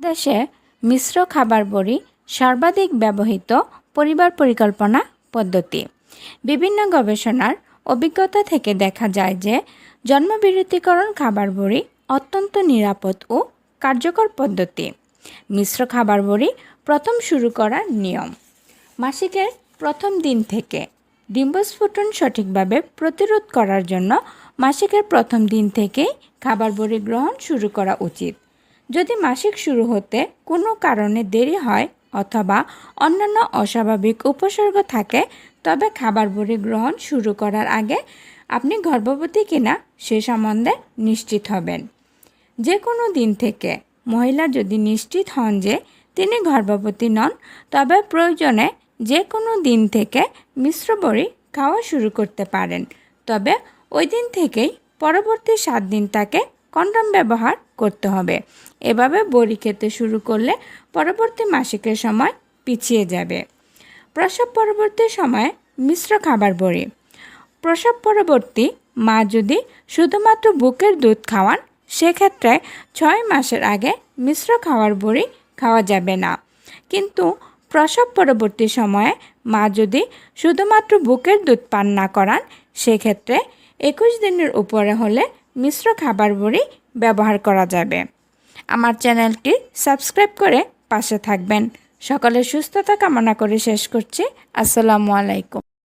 দেশে মিশ্র খাবার বড়ি, সর্বাধিক ব্যবহৃত পরিবার পরিকল্পনা পদ্ধতি। বিভিন্ন গবেষণার অভিজ্ঞতা থেকে দেখা যায় যে জন্মবিরতিকরণ খাবার বড়ি অত্যন্ত নিরাপদ ও কার্যকর পদ্ধতি। মিশ্র খাবার বড়ি প্রথম শুরু করার নিয়ম। মাসিকের প্রথম দিন থেকে ডিম্বস্ফুটন সঠিকভাবে প্রতিরোধ করার জন্য মাসিকের প্রথম দিন থেকেই খাবার বড়ি গ্রহণ শুরু করা উচিত। যদি মাসিক শুরু হতে কোনো কারণে দেরি হয় অথবা অন্যান্য অস্বাভাবিক উপসর্গ থাকে, তবে খাবার বড়ি গ্রহণ শুরু করার আগে আপনি গর্ভবতী কিনা সে সম্বন্ধে নিশ্চিত হবেন। যে কোনো দিন থেকে মহিলা যদি নিশ্চিত হন যে তিনি গর্ভবতী নন, তবে প্রয়োজনে যে কোনো দিন থেকে মিশ্র বড়ি খাওয়া শুরু করতে পারেন। তবে ওই দিন থেকেই পরবর্তী সাত দিন তাকে কন্ডম ব্যবহার করতে হবে। এভাবে বড়ি খেতে শুরু করলে পরবর্তী মাসিকের সময় পিছিয়ে যাবে। প্রসব পরবর্তী সময়ে মিশ্র খাবার বড়ি। প্রসব পরবর্তী মা যদি শুধুমাত্র বুকের দুধ খাওয়ান, সেক্ষেত্রে ছয় মাসের আগে মিশ্র খাওয়ার বড়ি খাওয়া যাবে না। কিন্তু প্রসব পরবর্তী সময়ে মা যদি শুধুমাত্র বুকের দুধ পান না করান, সেক্ষেত্রে একুশ দিনের উপরে হলে মিশ্র খাবার বড়ি ব্যবহার করা যাবে। আমার চ্যানেলটি সাবস্ক্রাইব করে পাশে থাকবেন। সকলে সুস্থতা কামনা করে শেষ করছি। আসসালামু আলাইকুম।